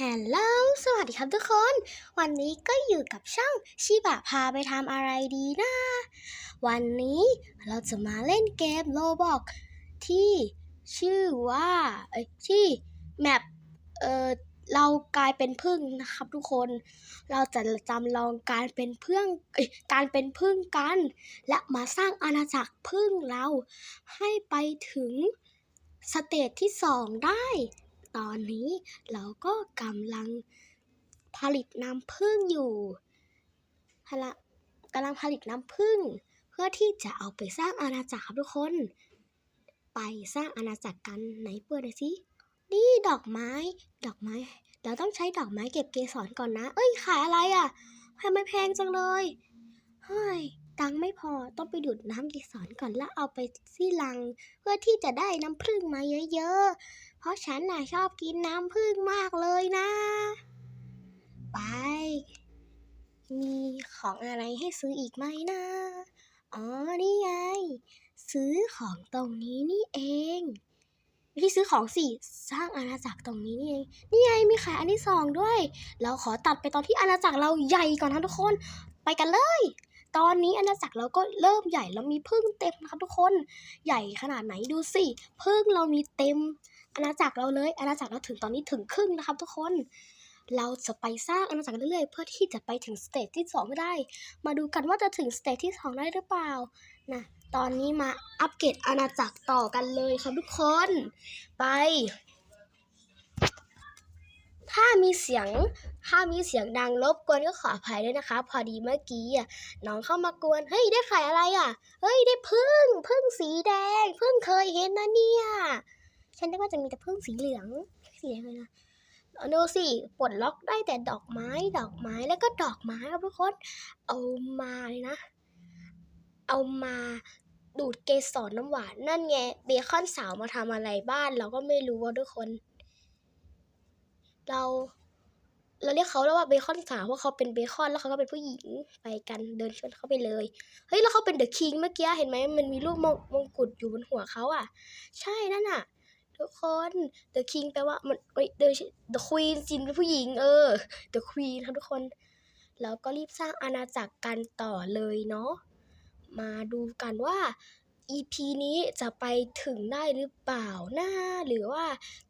ฮัลโหล สวัสดีครับทุกคน วันนี้ก็อยู่กับช่องชิบะพาไปทำอะไรดีนะ วันนี้เราจะมาเล่นเกมโลบอกที่ชื่อว่าเอ้ยที่แมปเอ่อเรากลายเป็นพึ่งนะครับทุกคน เราจะจำลองการเป็นเพื่อนเอ้ยการเป็นพึ่งกัน และมาสร้างอาณาจักรพึ่งเราให้ไปถึงสเตจที่สองได้ ตอนนี้เราก็กำลังผลิตน้ำผึ้งอยู่พละกำลังผลิตน้ำผึ้งเพื่อที่จะเอาไปสร้างอาณาจักรครับทุกคน ไปสร้างอาณาจักรกันไหนเปิดหน่อยสินี่ดอกไม้ ดอกไม้ เราต้องใช้ดอกไม้เก็บเกสรก่อนนะ เอ้ยขายอะไรอะทำไมแพงจังเลยเฮ้ยตังไม่พอต้องไปดูดน้ำเกสรก่อนแล้วเอาไปที่ลัง เพื่อที่จะได้น้ำผึ้งมาเยอะๆ เพราะฉันน่ะชอบกินน้ำผึ้งมากเลยนะ ไป มีของอะไรให้ซื้ออีกไหมนะ อ๋อ นี่ไง ซื้อของตรงนี้นี่เองไม่ใช่ซื้อของสิ สร้างอาณาจักรตรงนี้นี่เอง นี่ไงมีขายอันที่สองด้วย เราขอตัดไปตอนที่อาณาจักรเราใหญ่ก่อนนะทุกคน ไปกันเลย ตอนนี้อาณาจักรเราก็เริ่มใหญ่แล้วมีพึ่งเต็มนะครับทุกคน ใหญ่ขนาดไหนดูสิ พึ่งเรามีเต็ม อาณาจักรเราเลยอาณาจักรเราถึงตอนนี้ถึงครึ่งนะครับทุกคน เราจะไปสร้างอาณาจักรเรื่อยๆ เพื่อที่จะไปถึงสเตจที่สองได้ มาดูกันว่าจะถึงสเตจที่สองได้หรือเปล่านะตอนนี้มาอัปเกรดอาณาจักรต่อกันเลยครับทุกคน ไป ถ้ามีเสียงถ้ามีเสียงดังรบกวนก็ขออภัยด้วยนะคะ พอดีเมื่อกี้อะน้องเข้ามากวนเฮ้ยได้ขายอะไรอะเฮ้ยได้พึ่งพึ่งสีแดงพึ่งเคยเห็นนะเนี่ย ฉันนึกว่าจะมีแต่พึ่งสีเหลือง สีแดงเลยนะดูสิปลดล็อกได้แต่ดอกไม้ ดอกไม้แล้วก็ดอกไม้ครับทุกคน เอามาเลยนะ เอามาดูดเกสรน้ำหวาน นั่นไงเบคอนสาวมาทำอะไรบ้าน เราก็ไม่รู้ว่าทุกคน เรา เราเรียกเขาแล้วว่าเบคอนสาวเพราะเขาเป็นเบคอนแล้วเขาก็เป็นผู้หญิงไปกันเดินชวนเขาไปเลยเฮ้ยแล้วเขาเป็นเดอะคิงเมื่อกี้เห็นไหมมันมีรูปมงกุฎอยู่บนหัวเขาอะ ใช่นั่นน่ะ ทุกคนเดอะคิงแปลว่ามันเอ้ยเดอะเดอะควีนจินเป็นผู้หญิงเออเดอะควีนครับทุกคน แล้วก็รีบสร้างอาณาจักรกันต่อเลยเนาะ มาดูกันว่า EP นี้จะไปถึงได้หรือเปล่าหนะหรือว่า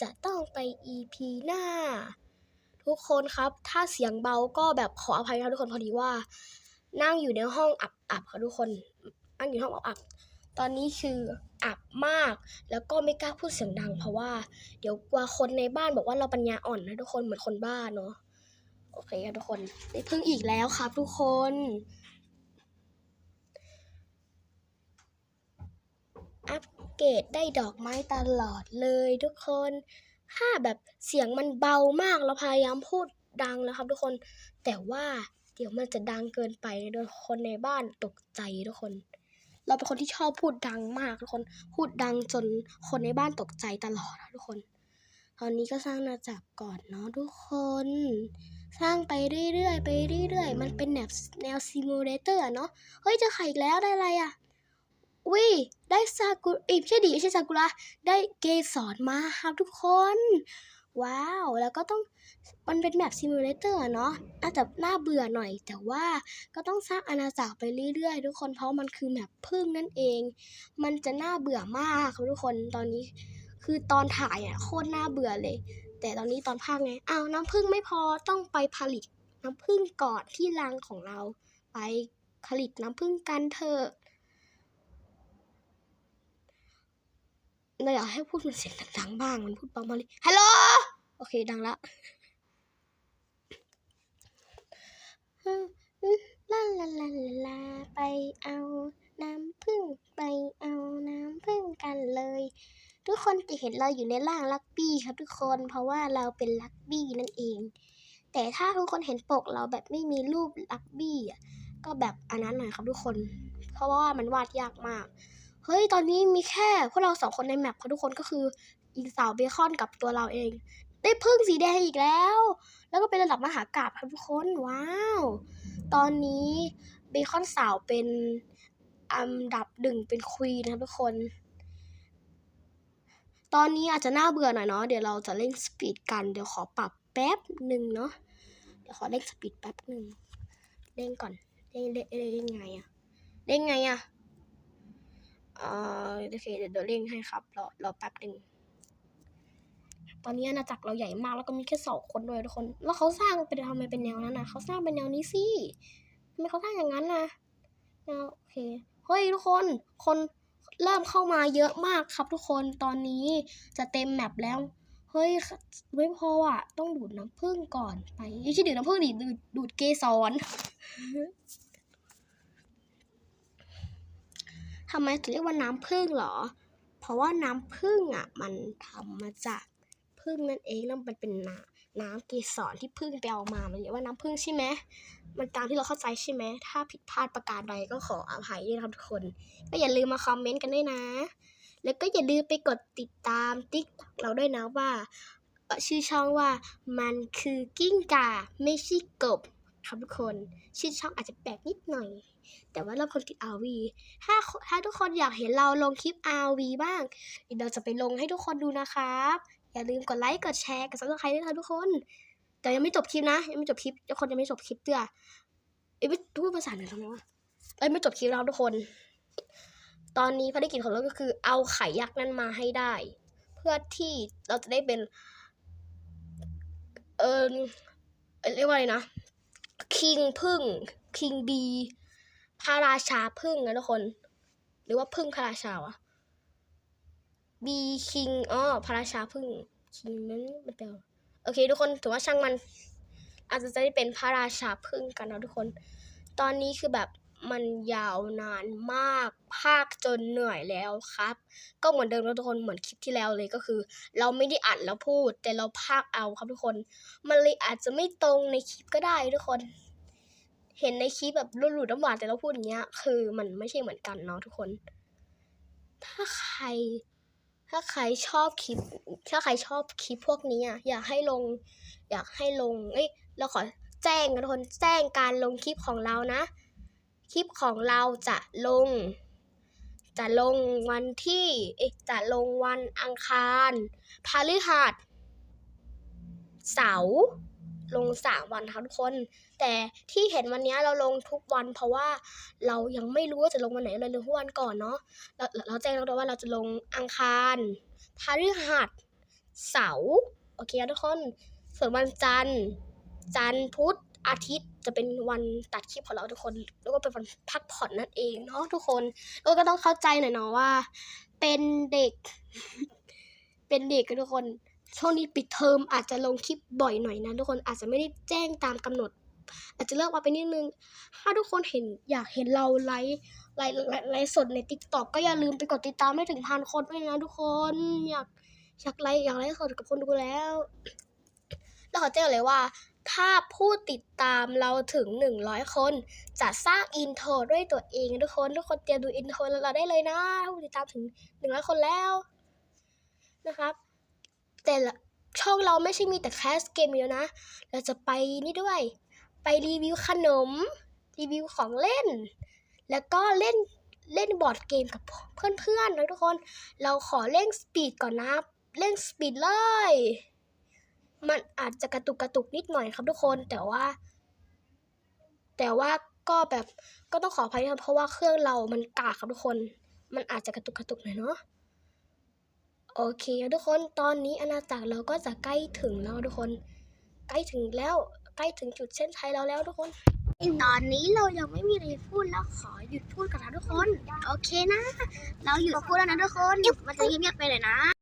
จะต้องไป EP หน้า ทุกคนครับ ถ้าเสียงเบาก็แบบขออภัยนะทุกคนพอดีว่า นั่งอยู่ในห้องอับๆค่ะทุกคนนั่งอยู่ห้องอับๆ ตอนนี้คืออับมาก แล้วก็ไม่กล้าพูดเสียงดัง เพราะว่า เดี๋ยวกลัวคนในบ้านบอกว่าเราปัญญาอ่อนนะทุกคนเหมือนคนบ้าเนาะโอเคค่ะทุกคนได้พึ่งอีกแล้วครับ ทุกคน อัปเกรดได้ดอกไม้ตลอดเลยทุกคน ถ้าแบบเสียงมันเบามากเราพยายามพูดดังแล้วครับ ทุกคน แต่ว่าเดี๋ยวมันจะดังเกินไปโดยคนในบ้านตกใจทุกคน เราเป็นคนที่ชอบพูดดังมากทุกคนพูดดังจนคนในบ้านตกใจตลอดนะทุกคน ตอนนี้ก็สร้างอาณาจักรก่อนเนาะทุกคน สร้างไปเรื่อยๆไปเรื่อยๆ มันเป็นแนวแนวซิมูเลเตอร์เนาะเฮ้ยเจะไข่อีกแล้วได้อะไรอะวิได้ซากุอีไม่ใช่ดิไม่ใช่ซากุระได้เกสรมาครับทุกคน ว้าว แล้วก็ต้องมันเป็นแบบซิมูเลเตอร์เนาะน่าจจะน่าเบื่อหน่อย แต่ว่าก็ต้องสร้างอาณาจักรไปเรื่อยๆ ทุกคนเพราะมันคือแบบพึ่งนั่นเอง มันจะน่าเบื่อมากครับทุกคนตอนนี้ คือตอนถ่ายอะโคตรน่าเบื่อเลย แต่ตอนนี้ตอนภาคไงอ้าวน้ำพึ่งไม่พอต้องไปผลิตน้ำพึ่งก่อนที่รังของเรา ไปผลิตน้ำพึ่งกันเถอะ เราอยากให้พูดมันเสียงดังๆบ้างมันพูดเบามาเลยฮัลโหลโอเคดังละลาลาลาลาลาไปเอาน้ำพึ่งไปเอาน้ำพึ่งกันเลย ทุกคนจะเห็นเราอยู่ในร่างลักบี้ครับทุกคนเพราะว่าเราเป็นลักบี้นั่นเอง แต่ถ้าทุกคนเห็นปกเราแบบไม่มีรูปลักบี้อะก็แบบอันนั้นหน่อยครับทุกคน เพราะว่ามันวาดยากมาก เฮ้ย ตอนนี้มีแค่พวกเราสองคนในแมปครับทุกคนก็คืออีสาวเบคอนกับตัวเราเอง ได้พึ่งสีแดงอีกแล้ว แล้วก็เป็นระดับมหากาบครับทุกคนว้าว ตอนนี้เบคอนสาวเป็นอันดับหนึ่งเป็นควีนะครับทุกคน ตอนนี้อาจจะน่าเบื่อหน่อยเนาะเดี๋ยวเราจะเล่นสปีดกันเดี๋ยวขอปรับแป๊บหนึ่งเนาะเดี๋ยวขอเร่งสปีดแป๊บหนึ่งเร่งก่อนเร่งเร่งเร่งเร่งไงอะเร่งไงอะ เอ่อโอเคเดี๋ยวเดี๋ยวเร่งให้ครับรอรอแป๊บหนึ่งตอนนี้อาณาจักรเราใหญ่มากแล้วก็มีแค่สองคนด้วยทุกคน แล้วเขาสร้างเป็นทำไมเป็นแนวนั้นนะเขาสร้างเป็นแนวนี้สิทำไมเขาสร้างอย่างนั้นนะโอเคเฮ้ยทุกคนคนเริ่มเข้ามาเยอะมากครับทุกคนตอนนี้จะเต็มแมปแล้วเฮ้ยไม่พออะ ต้องดูดน้ำผึ้งก่อนไปไม่ใช่ดูดน้ำผึ้งดิดูดดูดเกสร ทำไมถึงเรียกว่าน้ำผึ้งเหรอ เพราะว่าน้ำผึ้งอะ มันทำมาจากผึ้งนั่นเองแล้วมันเป็นน้ำน้ำเกสรที่ผึ้งไปเอามา มันเรียกว่าน้ำผึ้งใช่ไหมมันตามที่เราเข้าใจใช่ไหมถ้าผิดพลาดประการใดก็ขออภัยด้วยนะครับทุกคน ก็อย่าลืมมาคอมเมนต์กันด้วยนะ แล้วก็อย่าลืมไปกดติดตามติ๊กเราด้วยนะว่าชื่อช่องว่ามันคือกิ้งก่าไม่ใช่กบครับทุกคน ชื่อช่องอาจจะแปลกนิดหน่อย แต่ว่าเราคนติด RV ถ้าถ้าทุกคนอยากเห็นเราลงคลิป RV บ้างเดี๋ยวเราจะไปลงให้ทุกคนดูนะครับ อย่าลืมกดไลค์กดแชร์กดซับสไครต์ด้วยนะทุกคนแต่ยังไม่จบคลิปนะ ยังไม่จบคลิปทุกคนยังไม่จบคลิปเด้อเอ้ยไม่พูดภาษาเหนือทำไมวะเอ้ยไม่จบคลิปแล้วทุกคน ตอนนี้ภารกิจของเราก็คือ เอาไข่ยักษ์นั้นมาให้ได้ เพื่อที่เราจะได้เป็น เออเรียกว่าอะไรนะคิงพึ่งคิงบี พระราชาพึ่งนะทุกคน หรือว่าพึ่งพระราชาวะบีคิงอ๋อพระราชาพึ่งคิงนั้นมันเป็นโอเค ทุกคนถือว่าช่างมัน อาจจะได้เป็นพระราชาพึ่งกันนะทุกคน ตอนนี้คือแบบมันยาวนานมากภาคจนเหนื่อยแล้วครับ ก็เหมือนเดิมนะทุกคนเหมือนคลิปที่แล้วเลยก็คือ เราไม่ได้อัดแล้วพูด แต่เราพากเอาครับทุกคน มันเลยอาจจะไม่ตรงในคลิปก็ได้ทุกคน เห็นในคลิปแบบรุ่นหลุดน้ำหวานแต่เราพูดอย่างเงี้ย คือมันไม่ใช่เหมือนกันเนาะทุกคน ถ้าใคร ถ้าใครชอบคลิป ถ้าใครชอบคลิปพวกนี้อะอยากให้ลง อยากให้ลง เอ้ยเราขอแจ้งนทุกคนแจ้งการลงคลิปของเรานะ คลิปของเราจะลง จะลงวันที่เอ๊ะจะลงวันอังคารพฤหัสเสาร์ ลงสามวันครับทุกคน แต่ที่เห็นวันนี้เราลงทุกวัน เพราะว่าเรายังไม่รู้ว่าจะลงวันไหนเราลงทุกวันก่อนเนาะเราเราเราแจ้งแล้วว่าเราจะลงอังคารพฤหัสเสาร์โอเคทุกคนส่วนวันจันทร์จันทร์พุธอาทิตย์จะเป็นวันตัดคลิปของเราทุกคน แล้วก็เป็นวันพักผ่อนนั่นเองเนาะทุกคนแล้วก็ต้องเข้าใจหน่อยเนาะว่า เป็นเด็ก เป็นเด็กกันทุกคน ช่วงนี้ปิดเทอมอาจจะลงคลิปบ่อยหน่อยนะทุกคนอาจจะไม่ได้แจ้งตามกำหนด อาจจะเลิกมาไปนิดนึง ถ้าทุกคนเห็นอยากเห็นเราไลฟ์ไลฟ์ไลฟ์ไลฟ์สดในติ๊กต็อกก็อย่าลืมไปกดติดตามให้ถึงพันคนด้วยนะทุกคนอยากอยากไลฟ์อยากไลฟ์สดกับคนดูแล้ว แล้วขอแจ้งเลยว่า ถ้าผู้ติดตามเราถึง 100 คน จะสร้างอินโทรด้วยตัวเองทุกคนทุกคนเตรียมดูอินโทรเราได้เลยนะ ผู้ติดตามถึง 100 คนแล้วนะครับ แต่ละช่องเราไม่ใช่มีแต่แคสเกมเดียวนะ เราจะไปนี่ด้วย ไปรีวิวขนม รีวิวของเล่น แล้วก็เล่นเล่นบอร์ดเกมกับเพื่อนๆนะทุกคน เราขอเร่งสปีดก่อนนะเร่งสปีดเลย มันอาจจะกระตุกกระตุกนิดหน่อยครับทุกคน แต่ว่า แต่ว่าก็แบบก็ต้องขออภัยนะครับเพราะว่าเครื่องเรามันกากครับทุกคน มันอาจจะกระตุกกระตุกหน่อยเนาะ โอเคทุกคนตอนนี้อาณาจักรเราก็จะใกล้ถึงแล้วทุกคน ใกล้ถึงแล้วใกล้ถึงจุดเส้นชัยเราแล้วทุกคนตอนนี้เรายังไม่มีอะไรพูดแล้วขอหยุดพูดกันนะทุกคน โอเคนะ เราหยุดพูดแล้วนะทุกคนมันจะเงียบๆไปเลยนะ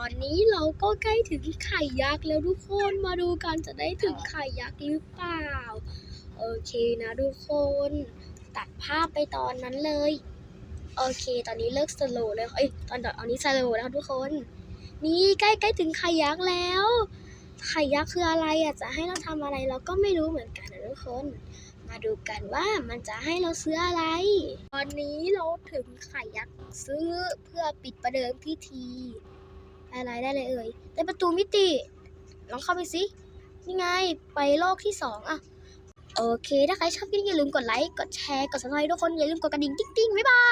ตอนนี้เราก็ใกล้ถึงไข่ยักษ์แล้วทุกคนมาดูกันจะได้ถึงไข่ยักษ์หรือเปล่า โอเคนะทุกคน ตัดภาพไปตอนนั้นเลย โอเค ตอนนี้เลิกสโลว์เลยเอ้ยตอนตอนนี้สโลว์แล้วทุกคน นี่ใกล้ใกล้ถึงไข่ยักษ์แล้ว ไข่ยักษ์คืออะไรอะจะให้เราทำอะไรเราก็ไม่รู้เหมือนกันนะทุกคน มาดูกันว่ามันจะให้เราซื้ออะไร ตอนนี้เราถึงไข่ยักษ์ซื้อเพื่อปิดประเดิมพิธี อะไรได้เลยเอ่ยในประตูมิติลองเข้าไปสินี่ไงไปโลกที่สองอะโอเค ถ้าใครชอบคลิปนี้อย่าลืมกดไลค์ กดแชร์ กดซับสไครต์ทุกคน อย่าลืมกดกระดิ่งติ๊งๆ บ๊ายบาย